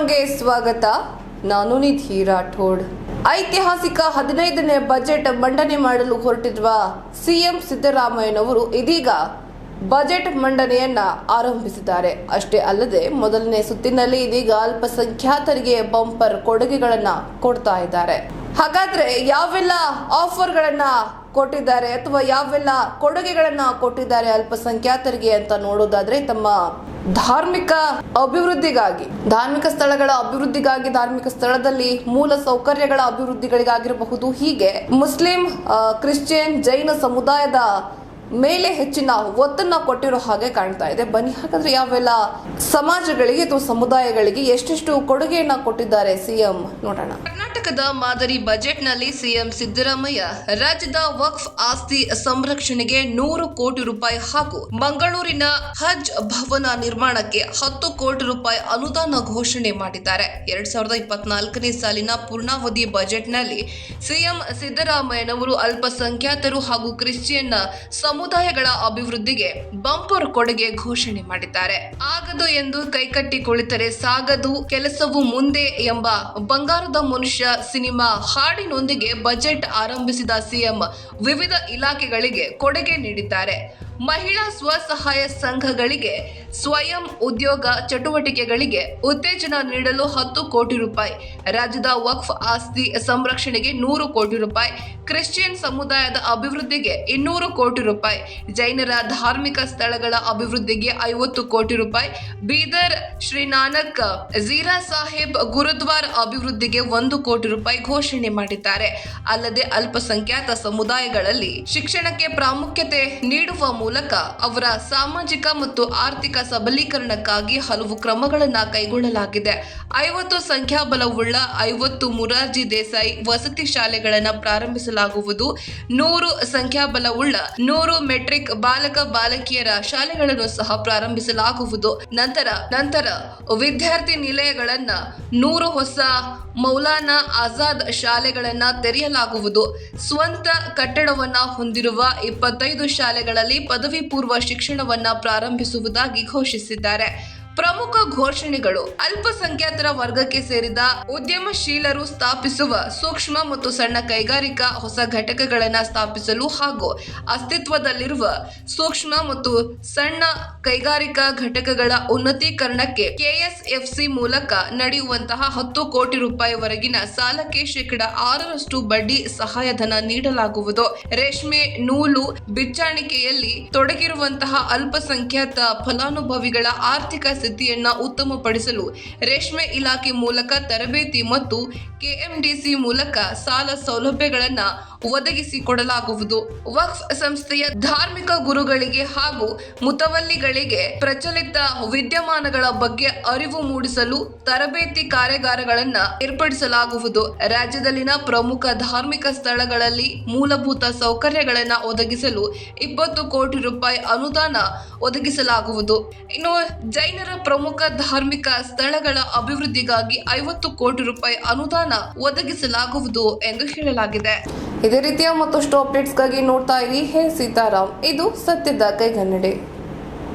ಸೀತಾರಾಮ್ಗೆ ಸ್ವಾಗತ. ನಾನು ನಿಧಿ ರಾಠೋಡ್. ಐತಿಹಾಸಿಕ ಹದಿನೈದನೇ ಬಜೆಟ್ ಮಂಡನೆ ಮಾಡಲು ಹೊರಟಿರುವ ಸಿಎಂ ಸಿದ್ದರಾಮಯ್ಯನವರು ಇದೀಗ ಬಜೆಟ್ ಮಂಡನೆಯನ್ನ ಆರಂಭಿಸಿದ್ದಾರೆ. ಅಷ್ಟೇ ಅಲ್ಲದೆ ಮೊದಲನೇ ಸುತ್ತಿನಲ್ಲಿ ಇದೀಗ ಅಲ್ಪಸಂಖ್ಯಾತರಿಗೆ ಬಂಪರ್ ಕೊಡುಗೆಗಳನ್ನ ಕೊಡ್ತಾ ಇದ್ದಾರೆ. ಹಾಗಾದ್ರೆ ಯಾವೆಲ್ಲ ಆಫರ್ಗಳನ್ನ ಕೊಟ್ಟಿದ್ದಾರೆ ಅಥವಾ ಯಾವೆಲ್ಲ ಕೊಡುಗೆಗಳನ್ನ ಕೊಟ್ಟಿದ್ದಾರೆ ಅಲ್ಪಸಂಖ್ಯಾತರಿಗೆ ಅಂತ ನೋಡೋದಾದ್ರೆ ತಮ್ಮ ಧಾರ್ಮಿಕ ಅಭಿವೃದ್ಧಿಗಾಗಿ, ಧಾರ್ಮಿಕ ಸ್ಥಳಗಳ ಅಭಿವೃದ್ಧಿಗಾಗಿ, ಧಾರ್ಮಿಕ ಸ್ಥಳದಲ್ಲಿ ಮೂಲ ಸೌಕರ್ಯಗಳ ಅಭಿವೃದ್ಧಿಗಳಿಗಾಗಿರಬಹುದು. ಹೀಗೆ ಮುಸ್ಲಿಂ ಕ್ರಿಶ್ಚಿಯನ್, ಜೈನ ಸಮುದಾಯದ ಮೇಲೆ ಹೆಚ್ಚಿನ ಒತ್ತನ್ನ ಕೊಟ್ಟಿರೋ ಹಾಗೆ ಕಾಣ್ತಾ ಇದೆ. ಬನ್ನಿ ಹಾಗಾದ್ರೆ ಯಾವೆಲ್ಲ ಸಮಾಜಗಳಿಗೆ ಅಥವಾ ಸಮುದಾಯಗಳಿಗೆ ಎಷ್ಟೆಷ್ಟು ಕೊಡುಗೆಯನ್ನ ಕೊಟ್ಟಿದ್ದಾರೆ ಸಿಎಂ ನೋಡೋಣ. ಕರ್ನಾಟಕದ ಮಾದರಿ ಬಜೆಟ್ನಲ್ಲಿ ಸಿಎಂ ಸಿದ್ದರಾಮಯ್ಯ, ರಾಜ್ಯದ ವಕ್ಫ್ ಆಸ್ತಿ ಸಂರಕ್ಷಣೆಗೆ ನೂರು ಕೋಟಿ ರೂಪಾಯಿ ಹಾಗೂ ಮಂಗಳೂರಿನ ಹಜ್ ಭವನ ನಿರ್ಮಾಣಕ್ಕೆ ಹತ್ತು ಕೋಟಿ ರೂಪಾಯಿ ಅನುದಾನ ಘೋಷಣೆ ಮಾಡಿದ್ದಾರೆ. ಎರಡ್ ಸಾವಿರದ ಇಪ್ಪತ್ನಾಲ್ಕನೇ ಸಾಲಿನ ಪೂರ್ಣಾವಧಿ ಬಜೆಟ್ನಲ್ಲಿ ಸಿಎಂ ಸಿದ್ದರಾಮಯ್ಯನವರು ಅಲ್ಪಸಂಖ್ಯಾತರು ಹಾಗೂ ಕ್ರಿಶ್ಚಿಯನ್ ಸಮುದಾಯಗಳ ಅಭಿವೃದ್ಧಿಗೆ ಬಂಪರ್ ಕೊಡುಗೆ ಘೋಷಣೆ ಮಾಡಿದ್ದಾರೆ. ಆಗದು ಎಂದು ಕೈಕಟ್ಟಿ ಕುಳಿತರೆ ಸಾಗದು ಕೆಲಸವು ಮುಂದೆ ಎಂಬ ಬಂಗಾರದ ಮನುಷ್ಯ ಸಿನಿಮಾ ಹಾಡಿನೊಂದಿಗೆ ಬಜೆಟ್ ಆರಂಭಿಸಿದ ಸಿಎಂ ವಿವಿಧ ಇಲಾಖೆಗಳಿಗೆ ಕೊಡುಗೆ ನೀಡಿದ್ದಾರೆ. ಮಹಿಳಾ ಸ್ವಸಹಾಯ ಸಂಘಗಳಿಗೆ, ಸ್ವಯಂ ಉದ್ಯೋಗ ಚಟುವಟಿಕೆಗಳಿಗೆ ಉತ್ತೇಜನ ನೀಡಲು ಹತ್ತು ಕೋಟಿ ರೂಪಾಯಿ, ರಾಜ್ಯದ ವಕ್ಫ್ ಆಸ್ತಿ ಸಂರಕ್ಷಣೆಗೆ ನೂರು ಕೋಟಿ ರೂಪಾಯಿ, ಕ್ರಿಶ್ಚಿಯನ್ ಸಮುದಾಯದ ಅಭಿವೃದ್ಧಿಗೆ ಇನ್ನೂರು ಕೋಟಿ ರೂಪಾಯಿ, ಜೈನರ ಧಾರ್ಮಿಕ ಸ್ಥಳಗಳ ಅಭಿವೃದ್ಧಿಗೆ ಐವತ್ತು ಕೋಟಿ ರೂಪಾಯಿ, ಬೀದರ್ ಶ್ರೀ ನಾನಕ್ ಜೀರಾ ಸಾಹೇಬ್ ಗುರುದ್ವಾರ ಅಭಿವೃದ್ಧಿಗೆ ಒಂದು ಕೋಟಿ ರೂಪಾಯಿ ಘೋಷಣೆ ಮಾಡಿದ್ದಾರೆ. ಅಲ್ಲದೆ ಅಲ್ಪಸಂಖ್ಯಾತ ಸಮುದಾಯಗಳಲ್ಲಿ ಶಿಕ್ಷಣಕ್ಕೆ ಪ್ರಾಮುಖ್ಯತೆ ನೀಡುವ ಮೂಲಕ ಅವರ ಸಾಮಾಜಿಕ ಮತ್ತು ಆರ್ಥಿಕ ಸಬಲೀಕರಣಕ್ಕಾಗಿ ಹಲವು ಕ್ರಮಗಳನ್ನು ಕೈಗೊಳ್ಳಲಾಗಿದೆ. ಐವತ್ತು ಸಂಖ್ಯಾಬಲವುಳ್ಳ ಐವತ್ತು ಮುರಾರ್ಜಿ ದೇಸಾಯಿ ವಸತಿ ಶಾಲೆಗಳನ್ನು ಪ್ರಾರಂಭಿಸಲಾಗುವುದು. ನೂರು ಸಂಖ್ಯಾಬಲವುಳ್ಳ ನೂರು ಮೆಟ್ರಿಕ್ ಬಾಲಕ ಬಾಲಕಿಯರ ಶಾಲೆಗಳನ್ನು ಸಹ ಪ್ರಾರಂಭಿಸಲಾಗುವುದು. ನಂತರ ನಂತರ ವಿದ್ಯಾರ್ಥಿ ನಿಲಯಗಳನ್ನ ನೂರು ಹೊಸ ಮೌಲಾನಾ ಆಜಾದ್ ಶಾಲೆಗಳನ್ನ ತೆರೆಯಲಾಗುವುದು. ಸ್ವಂತ ಕಟ್ಟಡವನ್ನ ಹೊಂದಿರುವ ಇಪ್ಪತ್ತೈದು ಶಾಲೆಗಳಲ್ಲಿ ಪದವಿ ಪೂರ್ವ ಶಿಕ್ಷಣವನ್ನ ಪ್ರಾರಂಭಿಸುವುದಾಗಿ ಘೋಷಿಸಿದ್ದಾರೆ. ಪ್ರಮುಖ ಘೋಷಣೆಗಳು ಅಲ್ಪಸಂಖ್ಯಾತರ ವರ್ಗಕ್ಕೆ ಸೇರಿದ ಉದ್ಯಮಶೀಲರು ಸ್ಥಾಪಿಸುವ ಸೂಕ್ಷ್ಮ ಮತ್ತು ಸಣ್ಣ ಕೈಗಾರಿಕಾ ಹೊಸ ಘಟಕಗಳನ್ನು ಸ್ಥಾಪಿಸಲು ಹಾಗೂ ಅಸ್ತಿತ್ವದಲ್ಲಿರುವ ಸೂಕ್ಷ್ಮ ಮತ್ತು ಸಣ್ಣ ಕೈಗಾರಿಕಾ ಘಟಕಗಳ ಉನ್ನತೀಕರಣಕ್ಕೆ ಕೆಎಸ್ಎಫ್ಸಿ ಮೂಲಕ ನಡೆಯುವಂತಹ ಹತ್ತು ಕೋಟಿ ರೂಪಾಯಿವರೆಗಿನ ಸಾಲಕ್ಕೆ ಶೇಕಡ ಆರರಷ್ಟು ಬಡ್ಡಿ ಸಹಾಯಧನ ನೀಡಲಾಗುವುದು. ರೇಷ್ಮೆ, ನೂಲು ಬಿಚ್ಚಾಣಿಕೆಯಲ್ಲಿ ತೊಡಗಿರುವಂತಹ ಅಲ್ಪಸಂಖ್ಯಾತ ಫಲಾನುಭವಿಗಳ ಆರ್ಥಿಕ ಸ್ಥಿತಿಯನ್ನ ಉತ್ತಮಪಡಿಸಲು ರೇಷ್ಮೆ ಇಲಾಖೆ ಮೂಲಕ ತರಬೇತಿ ಮತ್ತು ಕೆಎಂಡಿಸಿ ಮೂಲಕ ಸಾಲ ಸೌಲಭ್ಯಗಳನ್ನು ಒದಗಿಸಿಕೊಡಲಾಗುವುದು. ವಕ್ಫ್ ಸಂಸ್ಥೆಯ ಧಾರ್ಮಿಕ ಗುರುಗಳಿಗೆ ಹಾಗೂ ಮುತವಲ್ಲಿಗಳಿಗೆ ಪ್ರಚಲಿತ ವಿದ್ಯಮಾನಗಳ ಬಗ್ಗೆ ಅರಿವು ಮೂಡಿಸಲು ತರಬೇತಿ ಕಾರ್ಯಾಗಾರಗಳನ್ನ ಏರ್ಪಡಿಸಲಾಗುವುದು. ರಾಜ್ಯದಲ್ಲಿನ ಪ್ರಮುಖ ಧಾರ್ಮಿಕ ಸ್ಥಳಗಳಲ್ಲಿ ಮೂಲಭೂತ ಸೌಕರ್ಯಗಳನ್ನ ಒದಗಿಸಲು ಇಪ್ಪತ್ತು ಕೋಟಿ ರೂಪಾಯಿ ಅನುದಾನ ಒದಗಿಸಲಾಗುವುದು. ಇನ್ನು ಜೈನರ ಪ್ರಮುಖ ಧಾರ್ಮಿಕ ಸ್ಥಳಗಳ ಅಭಿವೃದ್ಧಿಗಾಗಿ ಐವತ್ತು ಕೋಟಿ ರೂಪಾಯಿ ಅನುದಾನ ಒದಗಿಸಲಾಗುವುದು ಎಂದು ಹೇಳಲಾಗಿದೆ. ಇದೇ ರೀತಿಯ ಮತ್ತಷ್ಟು ಅಪ್ಡೇಟ್ಸ್ಗಾಗಿ ನೋಡ್ತಾ ಇರಿ. ಹೇ ಸೀತಾರಾಮ್, ಇದು ಸತ್ಯದ ಕೈಗನ್ನಡಿ.